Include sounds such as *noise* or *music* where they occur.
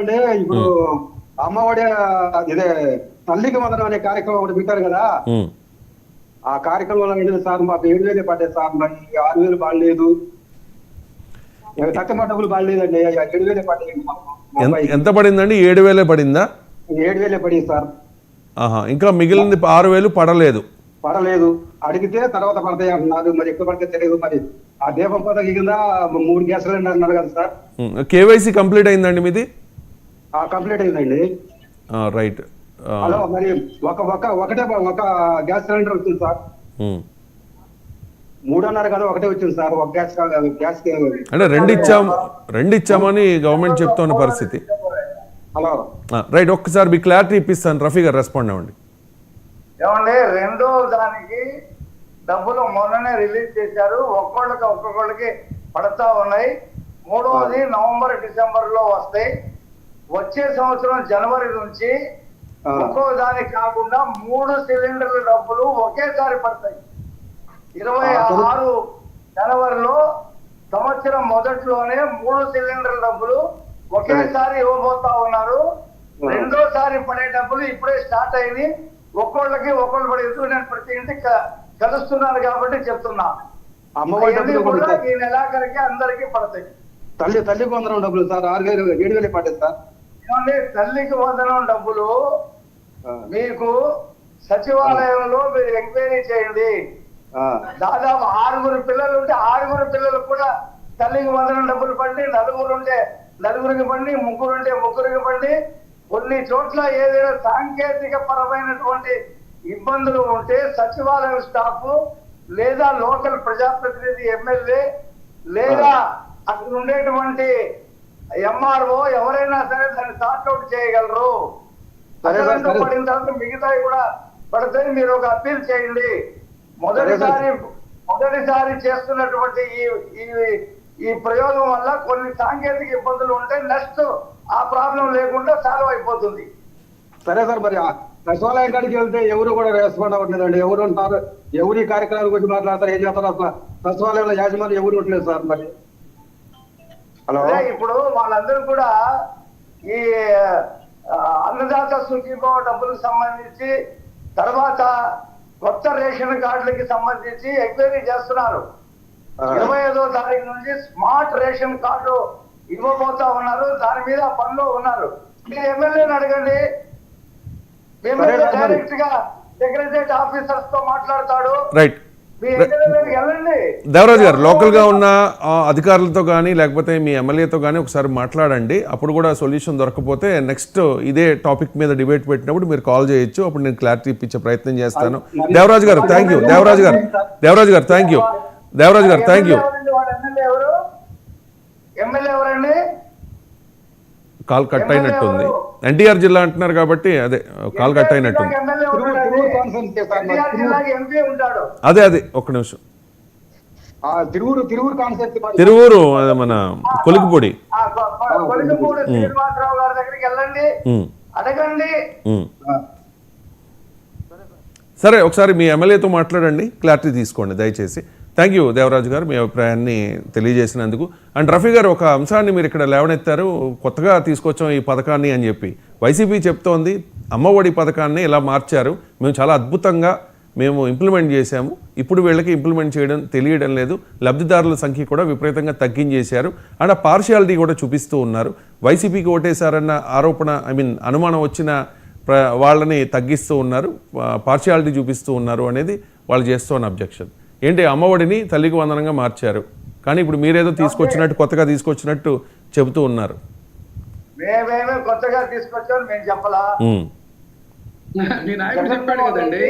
అంటే ఇప్పుడు అమ్మఒడి ఇదే తల్లికి వందనం అనే కార్యక్రమం ఒకటి పెట్టారు కదా. ఆ కార్యక్రమంలో ఏంటి సార్ మాకు ఏడు వేలు పడ్డాయి సార్ మరి ఆరు వేలు బాగలేదు తక్కువ డబ్బులు బాగలేదండి ఏడు వేలే పడ్డాయి. ఎంత పడిందండి? ఏడు వేలే పడిందా? ఏడు వేలే పడింది సార్. ఇంకా మిగిలింది ఆరు వేలు పడలేదు. పడలేదు. అడిగితే తర్వాత పడతాయి అంటున్నారు మరి ఎక్కువ పడితే తెలియదు మరి ఆ దీపం పథకం కింద మూడు గ్యాస్ సిలిండర్ అన్నారు కదా సార్. కేవైసీ కంప్లీట్ అయిందండి మీది? కంప్లీట్ అయిందండి. ఆ, రైట్. హలో మరి ఒక ఒక ఒకటే ఒక గ్యాస్ సిలిండర్ వచ్చింది సార్. మూడున్నర కదా ఒకటే వచ్చింది సార్ ఒక గ్యాస్ గ్యాస్ అంటే రెండు ఇచ్చాం రెండు ఇచ్చామని గవర్నమెంట్ చెప్తున్న పరిస్థితి. హలో. రైట్ ఒక్కసారి మీ క్లారిటీ ఇప్పిస్తాను. రఫీ గారు రెస్పాండ్ అవ్వండి. ఏమండి రెండో దానికి డబ్బులు మొన్ననే రిలీజ్ చేశారు. ఒక్కొక్కళ్ళకి ఒక్కొక్కళ్ళకి పడతా ఉన్నాయి. మూడవది నవంబర్ డిసెంబర్లో వస్తాయి. వచ్చే సంవత్సరం జనవరి నుంచి. ఒక్కో దానికి కాకుండా మూడు సిలిండర్ల డబ్బులు ఒకేసారి పడతాయి ఇరవై. ఆరు జనవరిలో సంవత్సరం మొదట్లోనే మూడు సిలిండర్ల డబ్బులు ఒకేసారి ఇవ్వబోతా ఉన్నారు. రెండోసారి పడే డబ్బులు ఇప్పుడే స్టార్ట్ అయింది ఒక్కోళ్ళకి ఒక్కోళ్ళు పడే ఎదురు నేను ప్రతి ఇంటికి కలుస్తున్నాను కాబట్టి చెప్తున్నా. ఈ నెలాఖరికి అందరికీ పడతాయి తల్లి తల్లికి వందనం డబ్బులు సార్ ఆరు వేలు ఏడు వేలు పడ్డది సార్ తల్లికి వందనం డబ్బులు. మీకు సచివాలయంలో మీరు ఎంక్వైరీ చేయండి. దాదాపు ఆరుగురు పిల్లలు ఉంటే ఆరుగురు పిల్లలకు కూడా తల్లికి వందనం డబ్బులు పండి నలుగురు ఉంటే నలుగురికి పండి ముగ్గురు ఉంటే ముగ్గురికి పండి. కొన్ని చోట్ల ఏదైనా సాంకేతిక పరమైనటువంటి ఇబ్బందులు ఉంటే సచివాలయం స్టాఫ్ లేదా లోకల్ ప్రజాప్రతినిధి ఎమ్మెల్యే లేదా అక్కడ ఉండేటువంటి ఎంఆర్ఓ ఎవరైనా సరే దాన్ని సార్ట్అవుట్ చేయగలరు. పడిన తర్వాత మిగతాయి కూడా పడతాయి మీరు ఒక అప్పీల్ చేయండి. మొదటిసారి మొదటిసారి చేస్తున్నటువంటి ఈ ఈ ప్రయోగం వల్ల కొన్ని సాంకేతిక ఇబ్బందులు ఉంటాయి నెక్స్ట్ ఆ ప్రాబ్లం లేకుండా సాల్వ్ అయిపోతుంది. సరే సార్ మరి సచివాలయం కాడికి వెళ్తే ఎవరు కూడా రెస్పాండ్ అవ్వట్లేదండి. ఎవరు ఉంటారు? ఎవరు ఈ కార్యక్రమాల గురించి మాట్లాడతారు? ఏం చేస్తారు? అసలు సచివాలయంలో యాజమాన్యం ఎవరు ఉండలేదు సార్ మరి? హలో? ఇప్పుడు వాళ్ళందరూ కూడా ఈ అన్నదాత సుఖీభావ డబ్బులకు సంబంధించి తర్వాత కొత్త రేషన్ కార్డులకి సంబంధించి ఎంక్వైరీ చేస్తున్నారు. ఇరవై ఐదో తారీఖు నుంచి స్మార్ట్ రేషన్ కార్డు ఇవ్వబోతా ఉన్నారు. దాని మీద పనిలో ఉన్నారు. మీరు ఎమ్మెల్యేని అడగండి. ఎమ్మెల్యే. డైరెక్ట్గా సెక్రటరియట్ ఆఫీసర్స్తో మాట్లాడతాడు. రైట్. దేవరాజు గారు లోకల్గా ఉన్న అధికారులతో కానీ లేకపోతే మీ ఎమ్మెల్యేతో కానీ ఒకసారి మాట్లాడండి. అప్పుడు కూడా సొల్యూషన్ దొరకకపోతే నెక్స్ట్ ఇదే టాపిక్ మీద డిబేట్ పెట్టినప్పుడు మీరు కాల్ చేయొచ్చు. అప్పుడు నేను క్లారిటీ ఇప్పించే ప్రయత్నం చేస్తాను. దేవరాజు గారు థ్యాంక్ యూ దేవరాజు గారు దేవరాజు గారు థ్యాంక్ యూ దేవరాజు గారు థ్యాంక్ యూ కాల్ కట్ అయినట్టుంది. ఎన్టీఆర్ జిల్లా అంటున్నారు కాబట్టి అదే కాల్ కట్ అయినట్టుంది. అదే అదే ఒక్క నిమిషం. ఆ, తిరువురు తిరువురు కాన్సెప్ట్ తిరువూరు అదే మన కొలికిపొడి. ఆ కొ- కొ- కొలికపూడి. శ్రీనివాసరావు గారి దగ్గరికి వెళ్ళండి. ఉమ్, అడగండి. ఉమ్. సరే ఒకసారి మీ ఎమ్మెల్యేతో మాట్లాడండి. క్లారిటీ తీసుకోండి దయచేసి. థ్యాంక్ యూ దేవరాజు గారు మీ అభిప్రాయాన్ని తెలియజేసినందుకు. అండ్ రఫీ గారు ఒక అంశాన్ని మీరు ఇక్కడ లేవనెత్తారు. కొత్తగా తీసుకొచ్చాం ఈ పథకాన్ని అని చెప్పి. వైసీపీ చెప్తోంది అమ్మఒడి పథకాన్ని ఇలా మార్చారు. మేము చాలా అద్భుతంగా మేము ఇంప్లిమెంట్ చేశాము. ఇప్పుడు వీళ్ళకి ఇంప్లిమెంట్ చేయడం తెలియడం లేదు. లబ్ధిదారుల సంఖ్య కూడా విపరీతంగా తగ్గించేశారు. అండ్ ఆ పార్షియాలిటీ కూడా చూపిస్తూ ఉన్నారు. వైసీపీకి ఓటేశారన్న ఆరోపణ ఐ మీన్ అనుమానం వచ్చిన ప్ర వాళ్ళని తగ్గిస్తూ ఉన్నారు. పార్షియాలిటీ చూపిస్తూ ఉన్నారు అనేది వాళ్ళు చేస్తున్న అబ్జెక్షన్ ఏంటి అమ్మఒడిని తల్లికి వందనంగా మార్చారు. కానీ ఇప్పుడు మీరేదో తీసుకొచ్చినట్టు కొత్తగా తీసుకొచ్చినట్టు చెబుతూ ఉన్నారు. మేమేమే కొత్తగా తీసుకొచ్చాం మేము చెప్పలా. *laughs* నేను నాయకుడు చెప్పాడు కదండి.